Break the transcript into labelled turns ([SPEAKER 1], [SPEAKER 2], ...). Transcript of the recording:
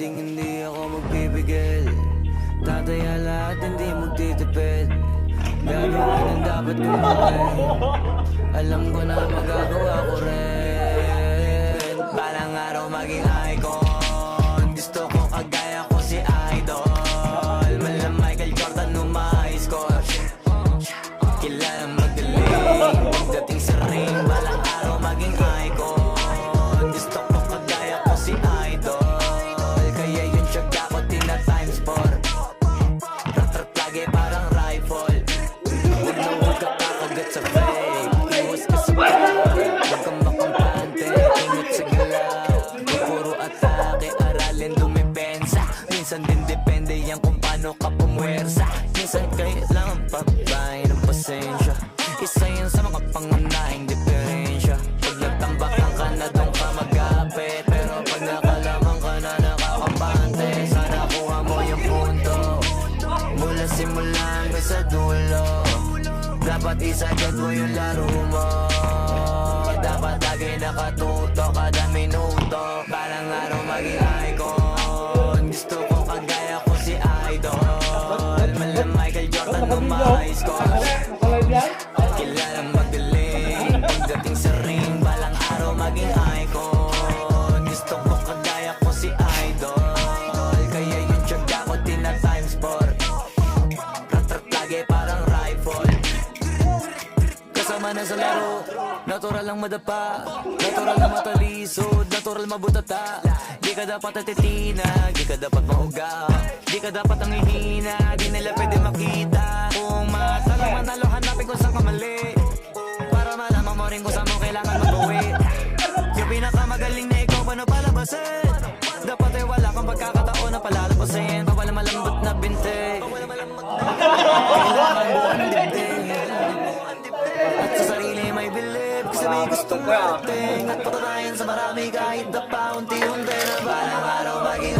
[SPEAKER 1] hindi hindi ako magpipigil. Tataya lahat hindi magtitipid. Gagawin ang dapat gawin. Alam ko na magagawa ko rin. Balang araw maging icon Minsan din depende yan kung paano ka pumwersa. Minsan kailangan pagbahay ng pasensya. Isa yan sa mga pangunahing diferensya. Pag nagtambakan ka na doon ka magapit Pero pag nakalaman ka na nakakapante Sana kuha mo yung punto. Mula simula hanggang sa dulo. Dapat isagad mo yung laro mo. Dapat lagi nakatuto kada minuto Michael Jordan ng high score Kilala magaling Pagdating sa ring Balang araw maging icon Gusto ko kagaya ko si Idol Kaya yung tiyaga ko tina times four Rat-rat lagi parang rifle Kasama na sa laro Natural lang madapa Natural na matalisod Natural mabutata Di ka dapat atitina Di ka dapat mahuga Di ka dapat ang ihina Di nila pwede makita. Kung matalo manalo Hanapin kung saan ka mali. Para malaman mo rin kung saan mo kailangan mag-uwi. Yung pinakamagaling na ikaw Paano palabasin? Dapat ay wala kang pagkakataon na palalabasin. Bawal malambot na binte. Kailangan buo ng dibdib At sa sarili may bilib Kasi may gustong marating At patatayan sa marami kahit na pa unti-unti Na balang araw maging